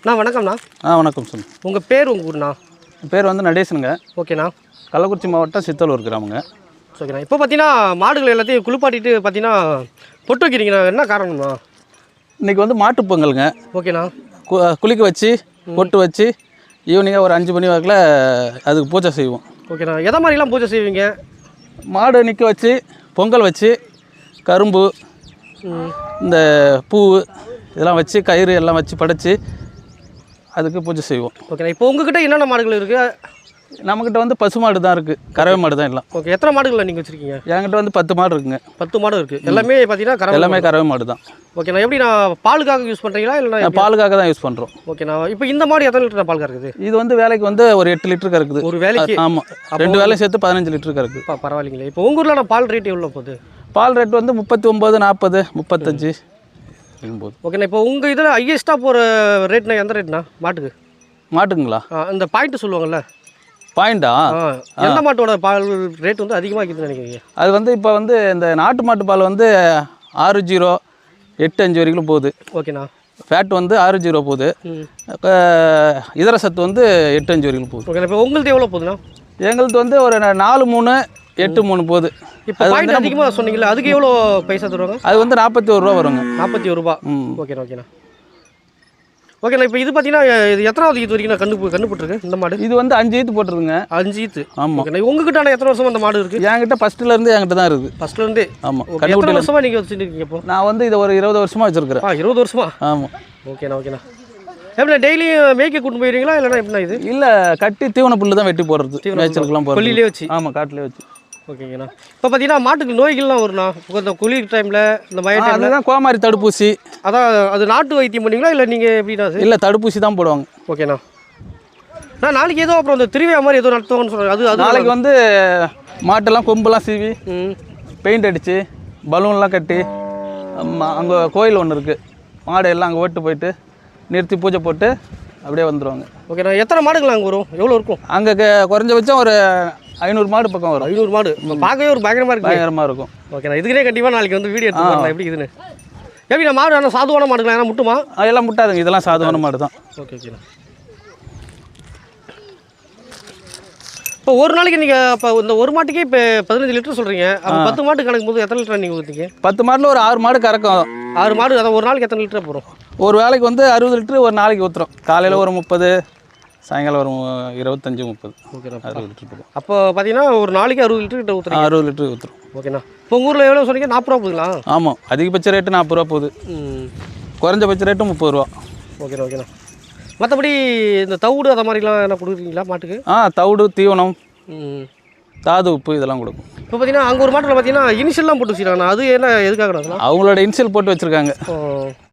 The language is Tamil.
அண்ணா வணக்கம்ண்ணா. ஆ வணக்கம் சொல்லு உங்கள் பேர் உங்கள் ஊர்ண்ணா? பேர் வந்து நடேசனுங்க. ஓகேண்ணா. கள்ளக்குறிச்சி மாவட்டம் சித்தலூர் கிராமங்க. ஓகேண்ணா. இப்போ பார்த்தீங்கன்னா மாடுகள் எல்லாத்தையும் குளிப்பாட்டிட்டு பார்த்தீங்கன்னா பொட்டு வைக்கிறீங்கண்ணா. என்ன காரணம்ண்ணா? இன்றைக்கி வந்து மாட்டுப் பொங்கலுங்க. ஓகேண்ணா. கு குளிக்க வச்சு பொட்டு வச்சு ஈவினிங்காக ஒரு அஞ்சு மணி வாக்கில் அதுக்கு பூஜை செய்வோம். ஓகேண்ணா. எதை மாதிரிலாம் பூஜை செய்வீங்க? மாடு நிற்க வச்சு பொங்கல் வச்சு கரும்பு இந்த பூ இதெல்லாம் வச்சு கயிறு எல்லாம் வச்சு படைச்சி அதுக்கு பூஜை செய்வோம். ஓகேண்ணா இப்போ உங்ககிட்ட என்னென்ன மாடுகள் இருக்குது நம்மக்கிட்ட வந்து பசு மாடு தான் இருக்குது கறவை மாடு தான் எல்லாம். ஓகே எத்தனை மாடுகள் நீங்கள் வச்சுருக்கீங்க? என்கிட்ட வந்து பத்து மாடு இருக்குங்க. பத்து மாடு இருக்குது எல்லாமே பார்த்தீங்கன்னா கறவை எல்லாமே கறவை மாடு தான். ஓகேண்ணா எப்படி நான் பாலுக்காக யூஸ் பண்ணுறீங்களா இல்லைண்ணா பாலுக்காக தான் யூஸ் பண்ணுறோம் ஓகேண்ணா இப்போ இந்த மாடு எத்தனை லிட்டர் பால் கறக்குது? இது வந்து வேலைக்கு வந்து ஒரு எட்டு லிட்டருக்கு இருக்குது ஒரு வேலைக்கு? ஆமாம் ரெண்டு வேலையும் சேர்த்து பதினஞ்சு லிட்டருக்கு இருக்குது பா பரவாயில்லைங்களே. இப்போ உங்கள் ஊரில் நான் பால் ரேட் எவ்வளோ போகுது? பால் ரேட் வந்து முப்பத்தி ஒம்பது நாற்பது முப்பத்தஞ்சு. இருக்கும்போது ஓகேண்ணா இப்போ உங்கள் இதில் ஹையஸ்ட்டாக போகிற ரேட்னா எந்த ரேட்ண்ணா மாட்டுக்கு? மாட்டுங்களா? இந்த பாயிண்ட் சொல்லுவாங்கல்ல. பாயிண்டா எந்த மாட்டோட பால் ரேட் வந்து அதிகமாக இருக்குதுன்னு நினைக்கிறீங்க? அது வந்து இப்போ வந்து இந்த நாட்டு மாட்டு பால் வந்து ஆறு ஜீரோ எட்டு அஞ்சு வரைக்கும் போகுது. ஓகேண்ணா ஃபேட் வந்து ஆறு ஜீரோ போகுது. இதர சத்து வந்து எட்டு அஞ்சு வரைக்கும் போகுது. ஓகேண்ணா இப்போ உங்களுது எவ்வளோ போகுதுண்ணா? எங்களுது வந்து ஒரு நாலு மூணு எட்டு மூணு போகுது இப்போ பாயிண்ட் அதிகமாக சொன்னீங்கல்ல அதுக்கு எவ்வளோ பைசா தருவாங்க? அது வந்து நாற்பத்தி ஒரு ரூபா. வருங்க நாற்பத்தி ஒரு ரூபா ம் ஓகேண்ணா ஓகேண்ணா ஓகேண்ணா இப்போ இது பார்த்தீங்கன்னா இது எத்தனாவது இது வரைக்கும் கண்டு கண்டு போட்டிருக்கு இந்த மாடு? இது வந்து அஞ்சு ஈத்து போட்டுருதுங்க அஞ்சு ஈத்து ஆமாம் ஓகேண்ணா உங்ககிட்ட எத்தனை வருஷமா அந்த மாடு இருக்குது என்கிட்ட ஃபஸ்ட்டில் இருந்து என்கிட்ட தான் இருக்குது ஃபர்ஸ்ட்லேருந்தே ஆமாம் ஓகே எத்தனை கண்டுபிடி வருஷமா நீங்கள் வச்சுருக்கீங்க இப்போ? நான் வந்து இதை ஒரு இருபது வருஷமாக வச்சுருக்கிறேன். ஆ இருபது வருஷமா? ஆமாம் ஓகேண்ணா ஓகேண்ணா எப்படிண்ணா டெய்லியும் மேய்க்க கூட்டு போயிருவீங்களா இல்லைன்னா எப்படிண்ணா இது? இல்லை கட்டி தீவன புல்லு தான் வெட்டி போடுறது. மேய்ச்சலுக்குலாம் போடுறது. வச்சு? ஆமாம் காட்டிலே வச்சு. ஓகேங்கண்ணா. இப்போ பார்த்தீங்கன்னா மாட்டுக்கு நோய்கள்லாம் இப்போ இந்த குளிர் டைமில் இந்த மழை டைமில் அதுதான் கோமாரி தடுப்பூசி. அதான் அது நாட்டு வைத்தியம் பண்ணீங்களா இல்லை நீங்கள் எப்படிண்ணா இல்லை தடுப்பூசி தான் போடுவாங்க. ஓகேண்ணா. நான் நாளைக்கு ஏதோ அப்புறம் அந்த திருவிழா மாதிரி ஏதோ நடத்துவாங்கன்னு சொல்கிறாங்க அது அது நாளைக்கு வந்து மாட்டெல்லாம் கொம்பெல்லாம் சீவி பெயிண்ட் அடித்து பலூன்லாம் கட்டி அங்கே கோயில் ஒன்று இருக்குது மாடு எல்லாம் அங்கே ஓட்டு போயிட்டு நிறுத்தி பூஜை போட்டு அப்படியே வந்துடுவாங்க ஓகேண்ணா எத்தனை மாடுகள் அங்கே வரும்? எவ்வளோ இருக்கும்? அங்கே குறைஞ்சபட்சம் ஒரு ஐநூறு மாடு பக்கம் வரும். ஐநூறு மாடு. பார்க்கவே ஒரு பயங்கரமாக இருக்கு பயங்கரமாக இருக்கும். ஓகேண்ணா இதுக்குனே கண்டிப்பாக நாளைக்கு வந்து வீடியோ எடுத்து எப்படி இதுன்னு எப்படி நான் மாடு ஆனால் சாதுவான மாடுகளா ஏன்னா முட்டுமா? அதெல்லாம் முட்டாதுங்க. இதெல்லாம் சாதாரண மாடு தான் ஓகே ஓகேண்ணா இப்போ ஒரு நாளைக்கு நீங்கள் இப்போ இந்த ஒரு மாட்டுக்கே இப்போ பதினஞ்சு லிட்டர் சொல்கிறீங்க அப்போ பத்து மாட்டு கணக்கு போது எத்தனை லிட்டர் நீங்கள் ஊற்றுங்க பத்து மாட்டில் ஒரு ஆறு மாடு கறக்கும். ஆறு மாடு அதான் ஒரு நாளைக்கு எத்தனை லிட்டர் போகிறோம் ஒரு வேலைக்கு வந்து அறுபது லிட்டரு ஒரு நாளைக்கு ஊற்றுறோம் காலையில் ஒரு முப்பது சாயங்காலம் ஒரு இருபத்தஞ்சு முப்பது. அறுபது லிட்டர் அப்போ பார்த்தீங்கன்னா ஒரு நாளைக்கு அறுபது லிட்டர் கிட்ட ஊற்றுறீங்க அறுபது லிட்டரு ஊற்றுறோம் ஓகேண்ணா. இப்போ உங்கள் ஊரில் எவ்வளோ சொன்னீங்க? நாற்பது ரூபா போகுதுங்களா? ஆமாம் அதிகபட்ச ரேட்டு நாற்பது ரூபா போகுது. குறைஞ்சபட்ச ரேட்டு முப்பது ரூபா. ஓகேண்ணா ஓகேண்ணா. மற்றபடி இந்த தவிடு அதை மாதிரிலாம் என்ன கொடுக்குறீங்களா மாட்டுக்கு? ஆ தவிடு தீவனம் தாது உப்பு இதெல்லாம் கொடுக்கும். இப்போ பார்த்தீங்கன்னா அங்கே ஒரு மாட்டில் பார்த்தீங்கன்னா இனிஷியல்லாம் போட்டு வச்சுருக்காங்கண்ணா. அது என்ன எதுக்காக அவங்களோட இன்சியல் போட்டு வச்சுருக்காங்க.